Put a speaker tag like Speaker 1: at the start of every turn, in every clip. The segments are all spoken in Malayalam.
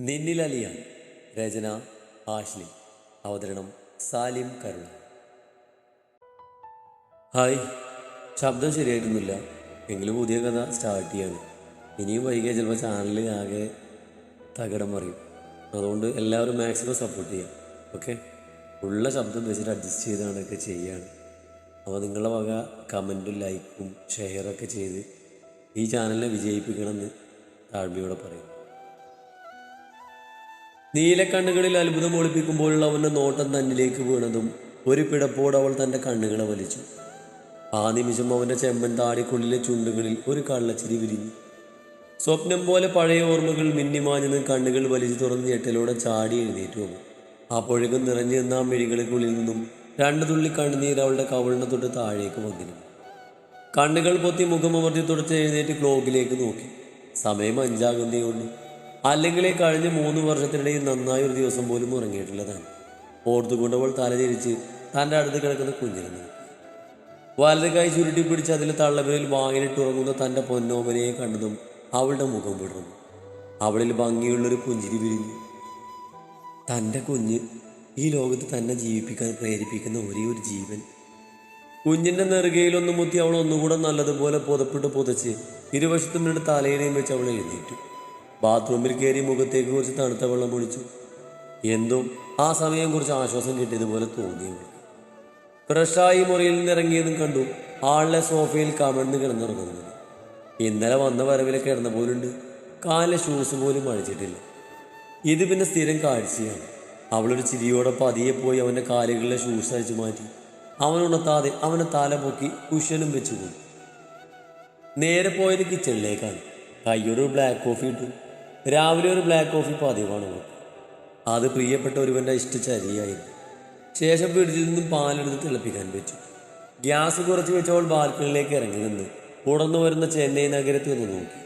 Speaker 1: നിന്നിലലിയ രചന ആശ്ലി അവതരണം സാലിം കരുണ ഹായ് ശബ്ദം ശരിയായിട്ടൊന്നുമില്ല. എങ്കിലും പുതിയ കഥ സ്റ്റാർട്ട് ചെയ്യാണ്. ഇനിയും വൈകിയാൽ ചിലപ്പോൾ ചാനലിൽ ആകെ തകിടം മറിയും. അതുകൊണ്ട് എല്ലാവരും മാക്സിമം സപ്പോർട്ട് ചെയ്യാം. ഓക്കെ ഉള്ള ശബ്ദം വെച്ചിട്ട് അഡ്ജസ്റ്റ് ചെയ്താണൊക്കെ ചെയ്യാണ്. അപ്പോൾ നിങ്ങളുടെ വക കമന്റും ലൈക്കും ഷെയറൊക്കെ ചെയ്ത് ഈ ചാനലിനെ വിജയിപ്പിക്കണമെന്ന് താഴ്മയോടെ പറയും. നീലക്കണ്ണുകളിൽ അത്ഭുതം ഒളിപ്പിക്കുമ്പോഴുള്ള അവന്റെ നോട്ടം തന്നിലേക്ക് വീണതും ഒരു പിടപ്പോട് അവൾ തന്റെ കണ്ണുകളെ വലിച്ചു. ആ നിമിഷം അവന്റെ ചെമ്മൻ താടിക്കുള്ളിലെ ചുണ്ടുകളിൽ ഒരു കള്ളച്ചിരി വിരിഞ്ഞു. സ്വപ്നം പോലെ പഴയ ഓർമ്മകൾ മിന്നിമാഞ്ഞെന്ന് കണ്ണുകൾ വലിച്ചു തുറന്ന് ഞെട്ടലോടെ ചാടി എഴുന്നേറ്റു വന്നു അപ്പോഴേക്കും നിറഞ്ഞു നിന്ന ആ മിഴികൾക്കുള്ളിൽ നിന്നും രണ്ട് തുള്ളി കണ്ണുനീർ അവളുടെ കവളിനെ തൊട്ട് താഴേക്ക് വന്നിരുന്നു. കണ്ണുകൾ പൊത്തി മുഖമമർത്തി തുടച്ച് എഴുന്നേറ്റ് ക്ലോക്കിലേക്ക് നോക്കി. സമയം അഞ്ചാകുന്നേ ഉള്ളൂ. അല്ലെങ്കിൽ കഴിഞ്ഞ മൂന്ന് വർഷത്തിനിടയിൽ നന്നായി ഒരു ദിവസം പോലും ഉറങ്ങിയിട്ടില്ല താൻ ഓർത്തുകൊണ്ട് അവൾ തലതിരിച്ച് തന്റെ അടുത്ത് കിടക്കുന്ന കുഞ്ഞിരുന്നു വലത് കൈ ചുരുട്ടി പിടിച്ച് അതിൽ തള്ളവിരൽ വാങ്ങിയിട്ട് ഉറങ്ങുന്ന തന്റെ പൊന്നോമനയെ കണ്ടതും അവളുടെ മുഖം വിടർന്നു. അവളിൽ ഭംഗിയുള്ളൊരു പുഞ്ചിരി വിരിഞ്ഞു. തന്റെ കുഞ്ഞ് ഈ ലോകത്ത് തന്നെ ജീവിപ്പിക്കാൻ പ്രേരിപ്പിക്കുന്ന ഒരേ ഒരു ജീവൻ. കുഞ്ഞിന്റെ നെറുകയിലൊന്ന് മുത്തി അവൾ ഒന്നുകൂടെ നല്ലതുപോലെ പുതപ്പിട്ട് പുതച്ച് ഇരുവശത്തും രണ്ട് തലയിനെയും വെച്ച് അവൾ എഴുന്നേറ്റു. ബാത്റൂമിൽ കയറി മുഖത്തേക്ക് കുറച്ച് തണുത്ത വെള്ളം ഒഴിച്ചു എന്തോ ആ സമയം കുറച്ച് ആശ്വാസം കിട്ടിയതുപോലെ തോന്നി ഫ്രഷായി മുറിയിൽ നിന്ന് ഇറങ്ങിയതും കണ്ടു ആളിലെ സോഫയിൽ കമഴ്ന്ന് കിടന്നുറങ്ങുന്നത്. ഇന്നലെ വന്ന വരവിലെ കിടന്ന പോലുണ്ട്. കാലിലെ ഷൂസ് പോലും അഴിച്ചിട്ടില്ല. ഇത് പിന്നെ സ്ഥിരം കാഴ്ചയാണ്. അവളൊരു ചിരിയോടെ പതിയെ പോയി അവന്റെ കാലുകളിലെ ഷൂസ് അഴിച്ചു മാറ്റി. അവനുണർത്താതെ അവനെ തല പൊക്കി കുഷനും വെച്ചു പോയി നേരെ പോയത് കിച്ചണിലേക്കാണ് കയ്യൊരു ബ്ലാക്ക് കോഫി ഇട്ടു. രാവിലെ ഒരു ബ്ലാക്ക് കോഫി പതിവാണ് അത് പ്രിയപ്പെട്ട ഒരുവന്റെ ഇഷ്ടചരിയായിരുന്നു. ശേഷം ഫ്രിഡ്ജിൽ നിന്നും പാലെടുത്ത് തിളപ്പിക്കാൻ വെച്ചു. ഗ്യാസ് കുറച്ച് വെച്ചവൾ ബാൽക്കണിയിലേക്ക് ഇറങ്ങി നിന്ന് ഉടന്നു വരുന്ന ചെന്നൈ നഗരത്തിൽ നിന്ന് നോക്കി.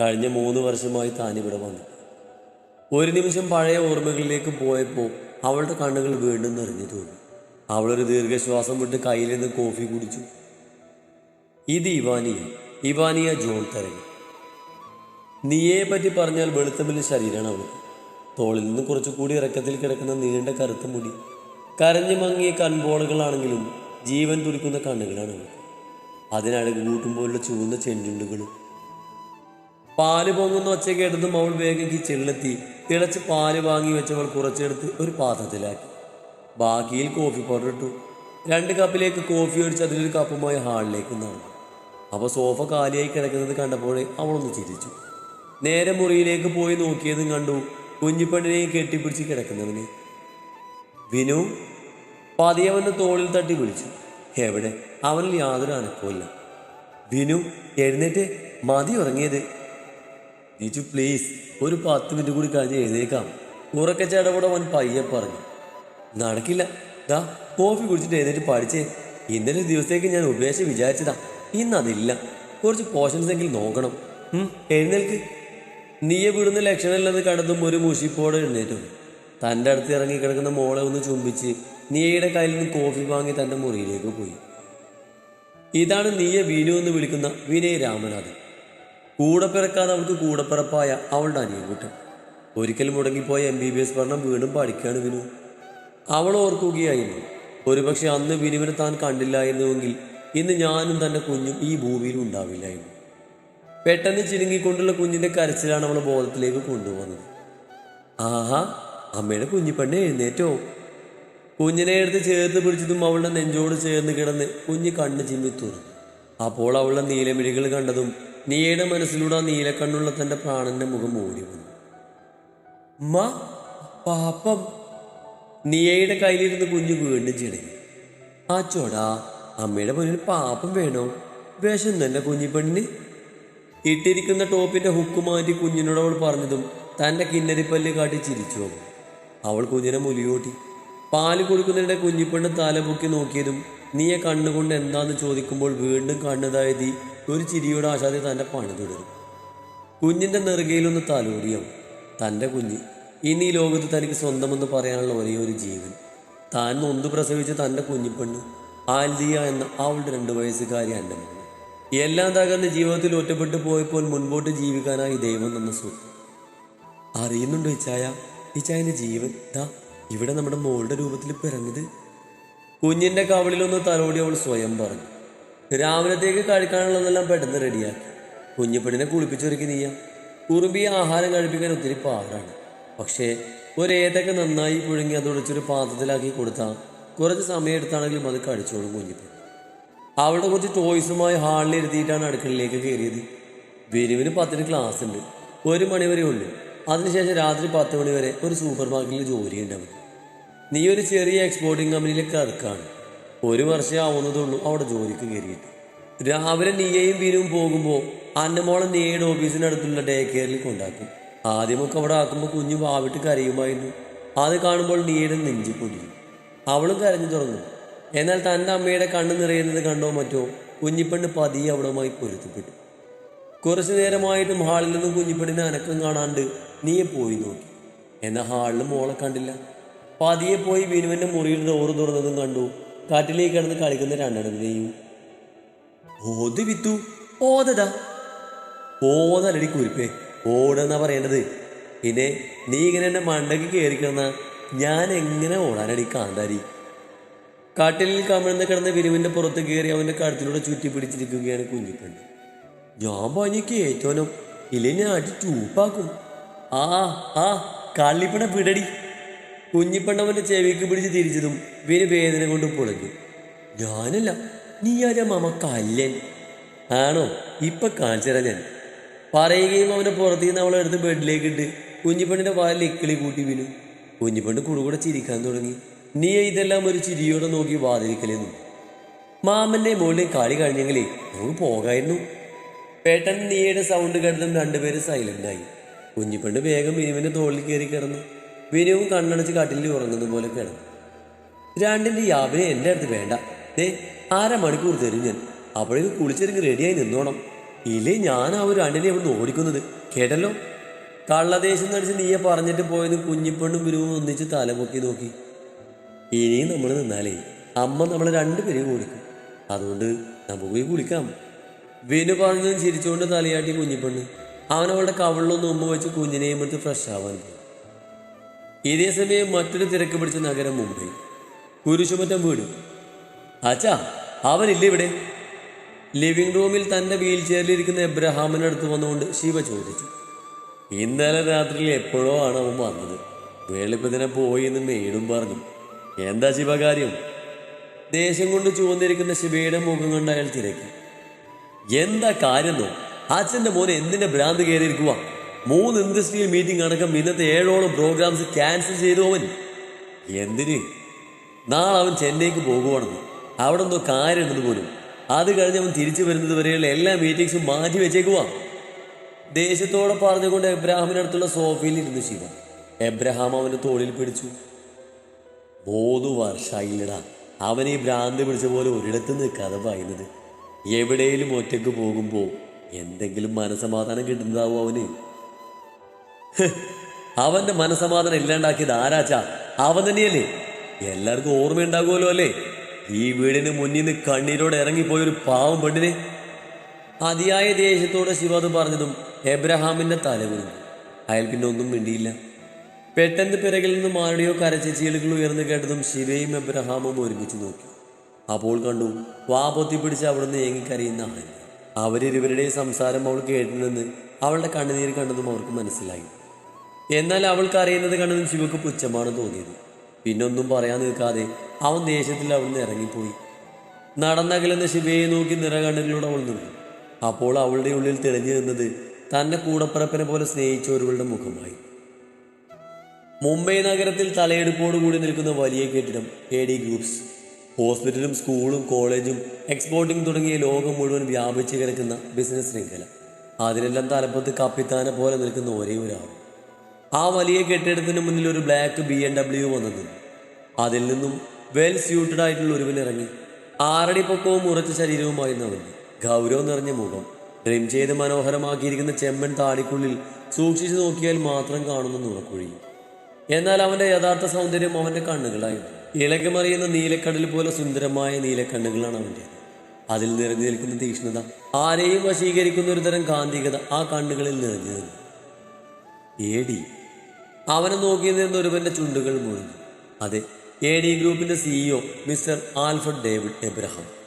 Speaker 1: കഴിഞ്ഞ മൂന്ന് വർഷമായി താൻ ഇവിടെ വന്നു. ഒരു നിമിഷം പഴയ ഓർമ്മകളിലേക്ക് പോയപ്പോൾ അവളുടെ കണ്ണുകൾ വീണ്ടും നിറഞ്ഞു തോന്നി. അവളൊരു ദീർഘശ്വാസം വിട്ട് കയ്യിൽ നിന്ന് കോഫി കുടിച്ചു. ഇത് ഇവാനിയ. ഇവാനിയ ജോൺ തരകി നീയെ പറ്റി പറഞ്ഞാൽ വെളുത്തമില്ല ശരീരമാണ് അവൾ തോളിൽ നിന്ന് കുറച്ചുകൂടി ഇറക്കത്തിൽ കിടക്കുന്ന നീണ്ട കറുത്ത മുടി. കരഞ്ഞു മങ്ങിയ കൺപോളകളാണെങ്കിലും ജീവൻ തുടിക്കുന്ന കണ്ണുകളാണ് അവൾ അതിനഴക് കൂട്ടുമ്പോഴുള്ള ചുവന്ന ചെണ്ടുണ്ടുകളും പാൽ പൊങ്ങുന്ന ഒച്ച കേട്ടതും അവൾ വേഗം കിച്ചണിലെത്തി. തിളച്ച് പാൽ വാങ്ങി വെച്ചവൾ കുറച്ചെടുത്ത് ഒരു പാത്രത്തിലാക്കി. ബാക്കിയിൽ കോഫി പൗഡർ ഇട്ടു. രണ്ട് കപ്പിലേക്ക് കോഫി ഒഴിച്ച് അതിലൊരു കപ്പുമായി ഹാളിലേക്ക് നടന്നു അപ്പോൾ സോഫ കാലിയായി കിടക്കുന്നത് കണ്ടപ്പോഴേ അവളൊന്ന് ചിരിച്ചു. നേരെ മുറിയിലേക്ക് പോയി നോക്കിയതും കണ്ടു കുഞ്ഞിപ്പെണ്ണിനെയും കെട്ടിപ്പിടിച്ച് കിടക്കുന്നവന്. വിനു പതിയവന്റെ തോളിൽ തട്ടി വിളിച്ചു. എവിടെ? അവനിൽ യാതൊരു അനക്കമില്ല വിനു എഴുന്നേറ്റ്. മതി ഉറങ്ങിയത്. നീച്ചു പ്ലീസ് ഒരു പത്ത് മിനിറ്റ് കൂടി കഴിഞ്ഞ് എഴുന്നേക്കാം ഉറക്കെ അവൻ പയ്യെ പറഞ്ഞു. നടക്കില്ല. ദാ കോഫി കുടിച്ചിട്ട് എഴുന്നേറ്റ് പഠിച്ചേ. ഇന്നലെ ദിവസത്തേക്ക് ഞാൻ ഉപേക്ഷ വിചാരിച്ചതാ. ഇന്നതില്ല കുറച്ച് പോഷൻസ് എങ്കിലും നോക്കണം. എഴുന്നേൽക്ക്. നീയെ വിടുന്ന ലക്ഷണമില്ലെന്ന് കണ്ടതും ഒരു മുഷിപ്പോടെ എഴുന്നേറ്റു. തന്റെ അടുത്ത് ഇറങ്ങി കിടക്കുന്ന മോളെ ഒന്ന് ചുംബിച്ച് നീയയുടെ കയ്യിൽ നിന്ന് കോഫി വാങ്ങി തന്റെ മുറിയിലേക്ക് പോയി. ഇതാണ് നീയ വിനു എന്ന് വിളിക്കുന്ന വിനയ് രാമനാഥൻ കൂടെ പിറക്കാതെ അവൾക്ക് കൂടപ്പിറപ്പായ അവളുടെ അനിയൻകുട്ടൻ ഒരിക്കൽ മുടങ്ങിപ്പോയ എം ബി ബി എസ് പഠനം വീണ്ടും പഠിക്കുകയാണ് വിനു. അവൾ ഓർക്കുകയായിരുന്നു ഒരുപക്ഷെ അന്ന് വിനുവിനെ താൻ കണ്ടില്ലായിരുന്നുവെങ്കിൽ ഇന്ന് ഞാനും തന്റെ കുഞ്ഞും ഈ ഭൂമിയിൽ ഉണ്ടാവില്ലായിരുന്നു. പെട്ടെന്ന് ചുരുങ്ങിക്കൊണ്ടുള്ള കുഞ്ഞിന്റെ കരച്ചിലാണ് അവളെ ബോധത്തിലേക്ക് കൊണ്ടുപോകുന്നത്. ആഹാ അമ്മയുടെ കുഞ്ഞിപ്പണ്ണി എഴുന്നേറ്റോ? കുഞ്ഞിനെ എടുത്ത് ചേർത്ത് പിടിച്ചതും അവളുടെ നെഞ്ചോട് ചേർന്ന് കിടന്ന് കുഞ്ഞ് കണ്ണ് ചിമ്മി തുറന്നു. അപ്പോൾ അവളുടെ നീലമിഴികൾ കണ്ടതും നീയുടെ മനസ്സിലൂടെ ആ നീലക്കണ്ണുള്ള തന്റെ പ്രാണന്റെ മുഖം ഓടി വന്നു മാ പാപ്പം. നീയയുടെ കയ്യിലിരുന്ന് കുഞ്ഞ് വീണ്ടും ചിടങ്ങി ആ ചോടാ അമ്മയുടെ മുന്നിൽ പാപ്പം വേണോ? വിഷം തന്നെ കുഞ്ഞിപ്പെണ്ണിന്. ഇട്ടിരിക്കുന്ന ടോപ്പിന്റെ ഹുക്ക് മാറ്റി കുഞ്ഞിനോട് അവൾ പറഞ്ഞതും തന്റെ കിന്നരിപ്പല്ല് കാട്ടി ചിരിച്ചു അവൾ. കുഞ്ഞിനെ മുലിയോട്ടി. പാൽ കൊടുക്കുന്നതിനിടെ കുഞ്ഞിപ്പെണ്ണ് തല പൊക്കി നോക്കിയതും നീയെ കണ്ണുകൊണ്ട് എന്താന്ന് ചോദിക്കുമ്പോൾ വീണ്ടും കണ്ണുതായതി ഒരു ചിരിയുടെ ആശാദി തന്റെ പണി തുടരും. കുഞ്ഞിന്റെ നെറുകയിലൊന്ന് തലോടിയാവും തന്റെ കുഞ്ഞ് ഇനി ഈ ലോകത്ത് തനിക്ക് സ്വന്തമെന്ന് പറയാനുള്ള ഒരേ ഒരു ജീവൻ. താൻ നൊന്ത് പ്രസവിച്ച തന്റെ കുഞ്ഞിപ്പെണ്ണ് ആൽദിയ എന്ന അവളുടെ രണ്ടു വയസ്സുകാരി എന്റെ മകൾ എല്ലാം തകർന്ന് ജീവിതത്തിൽ ഒറ്റപ്പെട്ടു പോയപ്പോൾ മുൻപോട്ട് ജീവിക്കാനായി ദൈവം തന്ന സു അറിയുന്നുണ്ടോ ഇച്ചായ ഇച്ചായന്റെ ജീവൻ. ദാ ഇവിടെ നമ്മുടെ മോളുടെ രൂപത്തിൽ പിറന്നത്. കുഞ്ഞിന്റെ കവളിലൊന്ന് തലോടി അവൾ സ്വയം പറഞ്ഞു. രാവിലത്തേക്ക് കഴിക്കാനുള്ളതെല്ലാം പെട്ടെന്ന് റെഡിയാക്കി. കുഞ്ഞിപ്പെണ്ണിനെ കുളിപ്പിച്ചൊരുക്കി നീയ. കുറുമ്പി ആഹാരം കഴിപ്പിക്കാൻ ഒത്തിരി പാടാണ്. പക്ഷേ ഒരേതൊക്കെ നന്നായി പുഴുങ്ങി അത് പാത്രത്തിലാക്കി കൊടുത്താൽ കുറച്ച് സമയം എടുത്താണെങ്കിലും അത് കഴിച്ചോളും കുഞ്ഞിപ്പെണ്ണ്. അവളുടെ കുറച്ച് ടോയ്സുമായി ഹാളിൽ ഇരുത്തിയിട്ടാണ് അടുക്കളയിലേക്ക് കയറിയത്. വരുവിന് പത്തിന് ക്ലാസ് ഉണ്ട്. ഒരു മണി വരെ ഉള്ളു. അതിനുശേഷം രാത്രി പത്ത് മണി വരെ ഒരു സൂപ്പർ മാർക്കറ്റിൽ ജോലി ഉണ്ടാവും നീ ഒരു ചെറിയ എക്സ്പോർട്ടിംഗ് കമ്പനിയിലെ ക്ലർക്കാണ് ഒരു വർഷം ആവുന്നതുള്ളൂ അവിടെ ജോലിക്ക് കയറിയിട്ട്. രാവിലെ നീയയും വീരും പോകുമ്പോൾ അന്നമോളെ നീയുടെ ഓഫീസിനടുത്തുള്ള ഡേ കെയറിൽ കൊണ്ടാക്കും. ആദ്യമൊക്കെ അവിടെ ആക്കുമ്പോൾ കുഞ്ഞു വാവിട്ട് കരയുമായിരുന്നു. അത് കാണുമ്പോൾ നീയുടെ നെഞ്ചി അവളും കരഞ്ഞു തുടങ്ങും. എന്നാൽ തന്റെ അമ്മയുടെ കണ്ണ് നിറയുന്നത് കണ്ടോ മറ്റോ കുഞ്ഞിപ്പെണ്ണ് പതിയെ അവിടമായി പൊരുത്തപ്പെട്ടു. കുറച്ചു നേരമായിട്ടും ഹാളിൽ നിന്നും കുഞ്ഞിപ്പെണ്ണിനെ അനക്കം കാണാണ്ട് നീയെ പോയി നോക്കി. എന്നാൽ ഹാളിൽ മോളെ കണ്ടില്ല. പതിയെ പോയി വിനുവിന്റെ മുറിയിൽ ഡോറ് തുറന്നതും കണ്ടു. കാട്ടിലേക്ക് കിടന്ന് കളിക്കുന്ന രണ്ടെണ്ണത്തിനെയും. ഓത് വിത്തു ഓതതാ ഓതലടി കുരിപ്പേ ഓടെന്നാ പറയേണ്ടത്. പിന്നെ നീ ഇങ്ങനെ എന്റെ മണ്ടയ്ക്ക് കയറി കിടന്ന ഞാൻ എങ്ങനെ ഓടാനടി കാന്താരി? കാട്ടിലിൽ കമിഴ്ന്ന് കിടന്ന വിരുവിന്റെ പുറത്ത് കയറി അവന്റെ കഴുത്തിലൂടെ ചുറ്റി പിടിച്ചിരിക്കുകയാണ് കുഞ്ഞിപ്പെണ്ണ് ഞാൻ പനിക്ക് കേറ്റോനും ഇല്ലേ ഞാൻ അടി ചൂപ്പാക്കും. ആ ആ കള്ളിപ്പണ പിടടി കുഞ്ഞിപ്പണ്ണവന്റെ ചെവിക്ക് പിടിച്ച് തിരിച്ചതും വിന് വേദന കൊണ്ട് പൊളഞ്ഞു. ഞാനല്ല നീ ആരാ മാമ കല്ലൻ? ആണോ? ഇപ്പൊ കാണിച്ചരാ ഞാൻ. പറയുകയും അവന്റെ പുറത്തു നിന്ന് അവളെടുത്ത് ബെഡിലേക്ക് ഇട്ട് കുഞ്ഞിപ്പണ്ണിന്റെ വാലിൽ ഇക്കിളി കൂട്ടി വീണു. കുഞ്ഞിപ്പണ്ട് കുടുകൂടെ ചിരിക്കാൻ തുടങ്ങി. നീ ഇതെല്ലാം ഒരു ചിരിയോടെ നോക്കി വാതിരിക്കലെന്നു മാമന്റെ മുകളിൽ കാളി കഴിഞ്ഞെങ്കിലേ നമുക്ക് പോകായിരുന്നു. പേട്ടൻ നീയുടെ സൗണ്ട് കേട്ടതും രണ്ടുപേരും സൈലന്റ് ആയി. കുഞ്ഞിപ്പെണ്ണ് വേഗം വിനുവിന്റെ തോളിൽ കയറി കിടന്നു. വിനുവും കണ്ണടച്ച് കട്ടിലിൽ ഉറങ്ങുന്ന പോലെ കിടന്നു. രണ്ടിന്റെ യാവിനെ എന്റെ അടുത്ത് വേണ്ട. ദേ അരമണിക്കൂർ തരും ഞാൻ. അപ്പോഴേക്ക് കുളിച്ചെടുക്ക് റെഡിയായി നിന്നോണം. ഇല്ലേ ഞാൻ ആ ഒരു രണ്ടിനെ അവിടെ ഓടിക്കുന്നത്? കേട്ടല്ലോ? കള്ളദേശം നടിച്ച് നീയെ പറഞ്ഞിട്ട് പോയത് കുഞ്ഞിപ്പെണ്ണും വിനുവും ഒന്നിച്ച് തലപൊക്കി നോക്കി. ഇനിയും നമ്മൾ നിന്നാലേ അമ്മ നമ്മളെ രണ്ടുപേരെയും കുളിക്കും അതുകൊണ്ട് നമുക്ക് പോയി കുളിക്കാം. വിനു പറഞ്ഞു ചിരിച്ചുകൊണ്ട് തലയാട്ടി കുഞ്ഞിപ്പെണ്ണ്. അവൻ അവളുടെ കവളിലൊന്ന് ഉമ്മ വെച്ച് കുഞ്ഞിനെയും എടുത്ത് ഫ്രഷ് ആവാൻ പോയി ഇതേ സമയം മറ്റൊരു തിരക്ക് പിടിച്ച നഗരം മുംബൈ. കുരിശുമറ്റം വീട്. അച്ഛാ അവനില്ല ഇവിടെ? ലിവിംഗ് റൂമിൽ തന്റെ വീൽ ചെയറിലിരിക്കുന്ന എബ്രഹാമിന്റെ അടുത്ത് വന്നുകൊണ്ട് ശിവ ചോദിച്ചു. ഇന്നലെ രാത്രിയിൽ എപ്പോഴോ ആണ് അവൻ വന്നത്. വെളുപ്പതിനെ പോയി എന്ന് മേടും പറഞ്ഞു. എന്താ ശിവ കാര്യം ദേഷ്യം കൊണ്ട് ചുവന്നിരിക്കുന്ന ശിവയുടെ മുഖം കണ്ട് അയാൾ തിരക്കി. എന്താ കാര്യം നോ അച്ഛന്റെ മോനെ എന്തിന്റെ ഭ്രാന്ത് കയറിയിരിക്കുക മൂന്ന് ഇൻഡസ്ട്രിയൽ മീറ്റിംഗ് അടക്കം ഇന്നത്തെ ഏഴോളം പ്രോഗ്രാംസ് ക്യാൻസൽ ചെയ്തു അവൻ. എന്തിന്? നാളെ അവൻ ചെന്നൈക്ക് പോകുവാണെന്ന്. അവിടെ എന്തോ കാര്യമുണ്ടെന്ന് പോലും. അത് കഴിഞ്ഞ് അവൻ തിരിച്ചു വരുന്നത് വരെയുള്ള എല്ലാ മീറ്റിംഗ്സും മാറ്റി വെച്ചേക്കുവാ. ദേഷ്യത്തോടെ പറഞ്ഞുകൊണ്ട് എബ്രാഹിമിനടുത്തുള്ള സോഫയിൽ ഇരുന്നു ശിവ. എബ്രഹാം അവന്റെ തോളിൽ പിടിച്ചു. അവൻ ഈ ഭ്രാന്ത് പിടിച്ച പോലെ ഒരിടത്ത് നിൽക്കാതെ പറയുന്നത്. എവിടെയും ഒറ്റയ്ക്ക് പോകുമ്പോൾ എന്തെങ്കിലും മനസമാധാനം കിട്ടുന്നതാവും അവന്? അവന്റെ മനസമാധാനം ഇല്ലാണ്ടാക്കിയത് ആരാച്ചാ അവൻ തന്നെയല്ലേ? എല്ലാവർക്കും ഓർമ്മയുണ്ടാകുമല്ലോ അല്ലേ? ഈ വീടിന് മുന്നിൽ നിന്ന് കണ്ണീരോടെ ഇറങ്ങിപ്പോയ ഒരു പാവം പെണ്ണിനെ. അതിയായ ദേഷ്യത്തോടെ ശിവാദ് പറഞ്ഞതും എബ്രഹാമിന്റെ തല കുനിഞ്ഞു അയാൾ പിന്നെ ഒന്നും മിണ്ടിയില്ല. പെട്ടെന്ന് പിറകിൽ നിന്ന് മാരുടെയോ കരച്ചിലുകൾ ഉയർന്നു കേട്ടതും ശിവയും എബ്രഹാമും ഒരുമിച്ച് നോക്കി. അപ്പോൾ കണ്ടു വാ പൊത്തിപ്പിടിച്ച് അവിടുന്ന് ഏങ്ങിക്കരയുന്ന അവൻ അവരിരുവരുടെ സംസാരം അവൾ കേട്ടിരുന്നെന്ന് അവളുടെ കണ്ണുനീർ കണ്ടതും അവർക്ക് മനസ്സിലായി. എന്നാൽ അവൾക്ക് അറിയുന്നത് കണ്ടതും ശിവക്ക് പുച്ഛമാണ് തോന്നിയത്. പിന്നൊന്നും പറയാൻ നിൽക്കാതെ അവൻ ദേഷ്യത്തിൽ അവിടുന്ന് ഇറങ്ങിപ്പോയി. നടന്നകലെന്ന് ശിവയെ നോക്കി നിറകണ്ണിലൂടെ അവൾ നിന്നു. അപ്പോൾ അവളുടെ ഉള്ളിൽ തെളിഞ്ഞു നിന്നത് തന്നെ കൂടപ്പിറപ്പിനെ പോലെ സ്നേഹിച്ച ഒരുവളുടെ മുഖമായി. മുംബൈ നഗരത്തിൽ തലയെടുപ്പോട് കൂടി നിൽക്കുന്ന വലിയ കെട്ടിടം എ ഡി ഗ്രൂപ്പ്സ് ഹോസ്പിറ്റലും സ്കൂളും കോളേജും എക്സ്പോർട്ടിംഗ് തുടങ്ങിയ ലോകം മുഴുവൻ വ്യാപിച്ചു കിടക്കുന്ന ബിസിനസ് ശൃംഖല. അതിനെല്ലാം തലപ്പത്ത് കപ്പിത്താനെ പോലെ നിൽക്കുന്ന ഒരേ ഒരാൾ. ആ വലിയ കെട്ടിടത്തിന് മുന്നിൽ ഒരു ബ്ലാക്ക് ബി എം ഡബ്ല്യു വന്നത് അതിൽ നിന്നും വെൽ സ്യൂട്ടഡ് ആയിട്ടുള്ള ഒരുവൻ ഇറങ്ങി. ആറടി പൊക്കവും ഉറച്ച ശരീരവുമായിരുന്നു ഗൗരവം നിറഞ്ഞ മുഖം. ട്രിം ചെയ്ത് മനോഹരമാക്കിയിരിക്കുന്ന ചെമ്മൻ താടിക്കുള്ളിൽ സൂക്ഷിച്ചു നോക്കിയാൽ മാത്രം കാണുന്ന നുണക്കുഴി. എന്നാൽ അവന്റെ യഥാർത്ഥ സൗന്ദര്യം അവന്റെ കണ്ണുകളായിരുന്നു. ഇളകമറിയുന്ന നീലക്കടൽ പോലെ സുന്ദരമായ നീലക്കണ്ണുകളാണ് അവന്റെ അതിൽ നിറഞ്ഞു നിൽക്കുന്ന തീക്ഷ്ണത ആരെയും വശീകരിക്കുന്ന ഒരു തരം കാന്തികത ആ കണ്ണുകളിൽ നിറഞ്ഞു നിന്നു. ഏടി അവനെ നോക്കി നിന്ന് ഒരുവന്റെ ചുണ്ടുകൾ മുഴുന്നു അതെ എ ഡി ഗ്രൂപ്പിന്റെ CEO mister Alfred David Abraham.